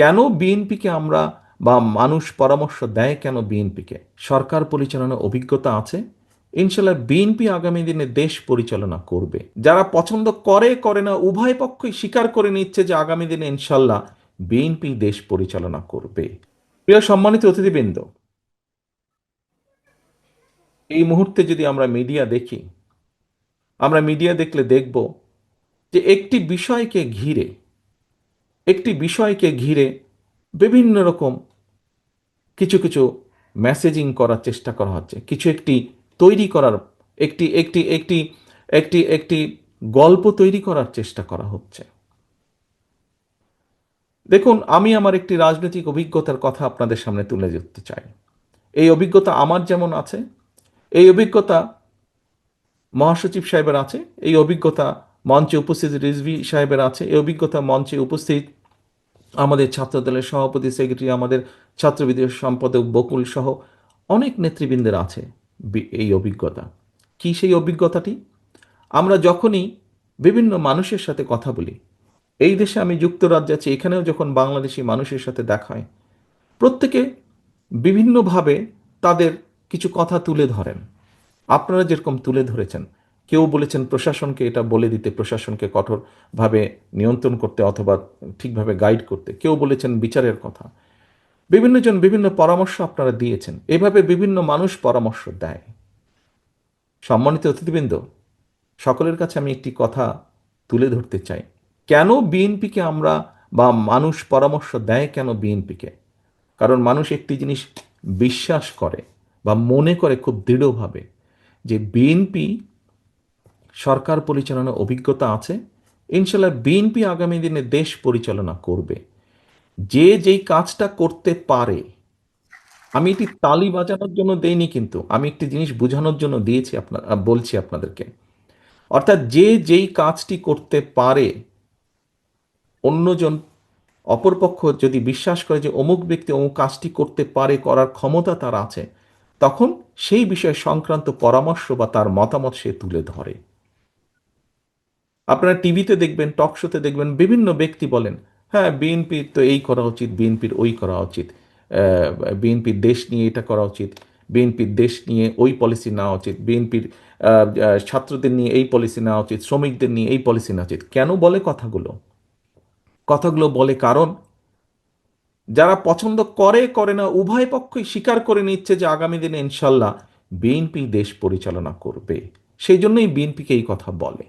কেন বিএনপিকে আমরা বা মানুষ পরামর্শ দেয় কেন বিএনপিকে? সরকার পরিচালনার অভিজ্ঞতা আছে? ইনশাল্লাহ বিএনপি আগামী দিনে দেশ পরিচালনা করবে। যারা পছন্দ করে করে না, উভয় পক্ষই স্বীকার করে নিচ্ছে যে আগামী দিনে ইনশাল্লাহ বিএনপি দেশ পরিচালনা করবে। প্রিয় সম্মানিত অতিথিবৃন্দ, এই মুহূর্তে যদি আমরা মিডিয়া দেখি, আমরা মিডিয়া দেখলে দেখব যে একটি বিষয়কে ঘিরে একটি বিষয়কে ঘিরে বিভিন্ন রকম কিছু কিছু মেসেজিং করার চেষ্টা করা হচ্ছে। কিছু একটি তৈরি করার, একটি একটি একটি একটি একটি গল্প তৈরি করার চেষ্টা করা হচ্ছে। দেখুন, আমি আমার একটি রাজনৈতিক অভিজ্ঞতার কথা আপনাদের সামনে তুলে ধরতে চাই। এই অভিজ্ঞতা আমার যেমন আছে, এই অভিজ্ঞতা মহাসচিব সাহেবের আছে, এই অভিজ্ঞতা মঞ্চে উপস্থিত রিজভি সাহেবের আছে, এই অভিজ্ঞতা মঞ্চে উপস্থিত আমাদের ছাত্রদলের সভাপতি, সেক্রেটারি, আমাদের ছাত্রবিদ্যার সম্পাদক বকুল সহ অনেক নেতৃবৃন্দের আছে এই অভিজ্ঞতা। কি সেই অভিজ্ঞতাটি? আমরা যখনই বিভিন্ন মানুষের সাথে কথা বলি, এই দেশে আমি যুক্তরাজ্যে আছি, এখানেও যখন বাংলাদেশি মানুষের সাথে দেখা হয়, প্রত্যেকে বিভিন্নভাবে তাদের কিছু কথা তুলে ধরেন। আপনারা যেরকম তুলে ধরেছেন কেউ বলেছেন প্রশাসনকে এটা বলে দিতে, প্রশাসনকে কঠোরভাবে নিয়ন্ত্রণ করতে অথবা ঠিকভাবে গাইড করতে। কেউ বলেছেন বিচারের কথা। বিভিন্নজন বিভিন্ন পরামর্শ আপনারা দিয়েছেন। এভাবে বিভিন্ন মানুষ পরামর্শ দেয়। সম্মানিত অতিথিবৃন্দ, সকলের কাছে আমি একটি কথা তুলে ধরতে চাই। কেন বিএনপিকে আমরা বা মানুষ পরামর্শ দেয় কেন বিএনপিকে? কারণ মানুষ একটি জিনিস বিশ্বাস করে বা মনে করে খুব দৃঢ়ভাবে যে বিএনপি সরকার পরিচালনার অভিজ্ঞতা আছে। ইনশাল্লাহ বিএনপি আগামী দিনে দেশ পরিচালনা করবে। যে যেই কাজটা করতে পারে, আমি এটি তালি বাজানোর জন্য দেইনি কিন্তু, আমি একটি জিনিস বোঝানোর জন্য দিয়েছি আপনার বলছি আপনাদেরকে। অর্থাৎ যে যেই কাজটি করতে পারে, অন্যজন, অপরপক্ষ যদি বিশ্বাস করে যে অমুক ব্যক্তি অমুক কাজটি করতে পারে, করার ক্ষমতা তার আছে, তখন সেই বিষয় সংক্রান্ত পরামর্শ বা তার মতামত সে তুলে ধরে। আপনারা টিভিতে দেখবেন টক শোতে দেখবেন, বিভিন্ন ব্যক্তি বলেন হ্যাঁ বিএনপির তো এই করা উচিত বিএনপির ওই করা উচিত বিএনপির দেশ নিয়ে এটা করা উচিত বিএনপির দেশ নিয়ে ওই পলিসি নেওয়া উচিত বিএনপির ছাত্রদের নিয়ে এই পলিসি নেওয়া উচিত, শ্রমিকদের নিয়ে এই পলিসি নেওয়া উচিত। কেন বলে কথাগুলো? কথাগুলো বলে কারণ, যারা পছন্দ করে করে না, উভয় পক্ষই স্বীকার করে নিচ্ছে যে আগামী দিনে ইনশাল্লাহ বিএনপি দেশ পরিচালনা করবে। সেই জন্যই বিএনপিকে এই কথা বলে।